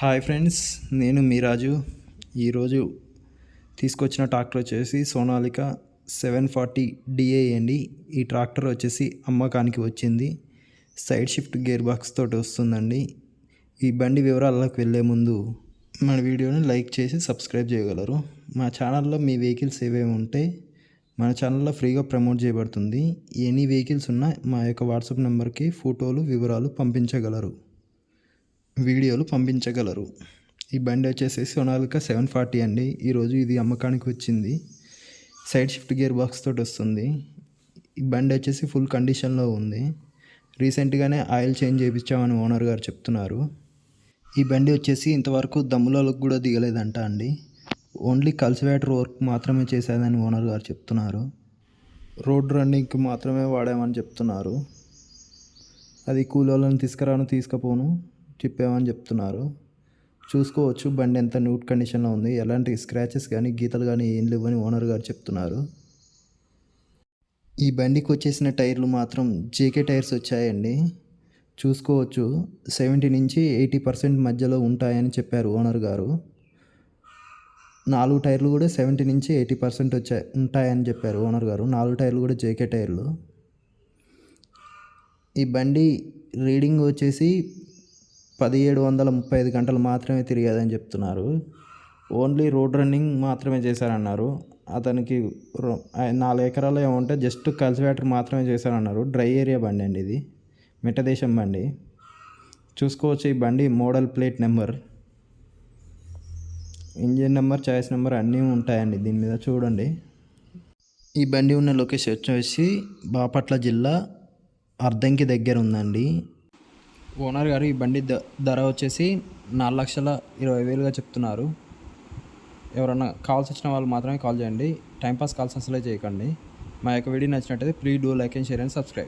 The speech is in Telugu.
హాయ్ ఫ్రెండ్స్ నేను మీరాజు. ఈరోజు తీసుకొచ్చిన ట్రాక్టర్ వచ్చేసి సోనాలిక సెవెన్ ఫార్టీ డిఏ అండి. ఈ ట్రాక్టర్ వచ్చేసి అమ్మకానికి వచ్చింది. సైడ్ షిఫ్ట్ గేర్ బాక్స్ తోటి వస్తుందండి. ఈ బండి వివరాలకు వెళ్ళే ముందు మన వీడియోని లైక్ చేసి సబ్స్క్రైబ్ చేయగలరు. మా ఛానల్లో మీ వెహికల్స్ ఏవేవి ఉంటే మన ఛానల్లో ఫ్రీగా ప్రమోట్ చేయబడుతుంది. ఎనీ వెహికల్స్ ఉన్నా మా యొక్క వాట్సాప్ నెంబర్కి ఫోటోలు వివరాలు పంపించగలరు. వీడియోలు పంపించగలరు. ఈ బండి వచ్చేసి సొనాలిక సెవెన్ ఫార్టీ అండి. ఈరోజు ఇది అమ్మకానికి వచ్చింది. సైడ్ షిఫ్ట్ గేర్ బాక్స్ తోటి వస్తుంది. ఈ బండి వచ్చేసి ఫుల్ కండిషన్లో ఉంది. రీసెంట్గానే ఆయిల్ చేంజ్ చేయించామని ఓనర్ గారు చెప్తున్నారు. ఈ బండి వచ్చేసి ఇంతవరకు దమ్ములలోకి కూడా దిగలేదంట అండి. ఓన్లీ కల్సివేటర్ వర్క్ మాత్రమే చేసేదని ఓనర్ గారు చెప్తున్నారు. రోడ్ రన్నింగ్కి మాత్రమే వాడామని చెప్తున్నారు. అది కూలోళ్ళని తీసుకురాను తీసుకుపోను. చెప్పామని చెప్తున్నారు. చూసుకోవచ్చు బండి ఎంత న్యూట్ కండిషన్లో ఉంది ఎలాంటి స్క్రాచెస్ కానీ గీతలు కానీ ఏం లేవని ఓనర్ గారు చెప్తున్నారు. ఈ బండికి వచ్చేసిన టైర్లు మాత్రం జేకే టైర్స్ వచ్చాయండి. చూసుకోవచ్చు సెవెంటీ నుంచి ఎయిటీ పర్సెంట్ మధ్యలో ఉంటాయని చెప్పారు ఓనర్ గారు. నాలుగు టైర్లు కూడా సెవెంటీ నుంచి ఎయిటీ పర్సెంట్ వచ్చాయి ఉంటాయని చెప్పారు ఓనర్ గారు. నాలుగు టైర్లు కూడా జేకే టైర్లు. ఈ బండి రీడింగ్ వచ్చేసి పదిహేడు వందల ముప్పై ఐదు గంటలు మాత్రమే తిరిగేదని చెప్తున్నారు. ఓన్లీ రోడ్ రన్నింగ్ మాత్రమే చేశారన్నారు. అతనికి రో- నాలుగు ఎకరాలు ఏమంటే జస్ట్ కల్సివేటర్ మాత్రమే చేశారన్నారు. డ్రై ఏరియా బండి అండి ఇది. మిట్టదేశం బండి. చూసుకోవచ్చు ఈ బండి model plate number. Engine number choice number అన్నీ ఉంటాయండి దీని మీద చూడండి. ఈ బండి ఉన్న లొకేషన్ వచ్చేసి బాపట్ల జిల్లా అర్ధంకి దగ్గర ఉందండి. ఓనర్ గారు ఈ బండి ద- ధర వచ్చేసి నాలుగు లక్షల ఇరవై వేలుగా చెప్తున్నారు. ఎవరన్నా కాల్స్ వచ్చిన వాళ్ళు మాత్రమే కాల్ చేయండి. టైంపాస్ కాల్స్ అసలే చేయకండి. మా యొక్క వీడియో నచ్చినట్టయితే please do like and share and subscribe.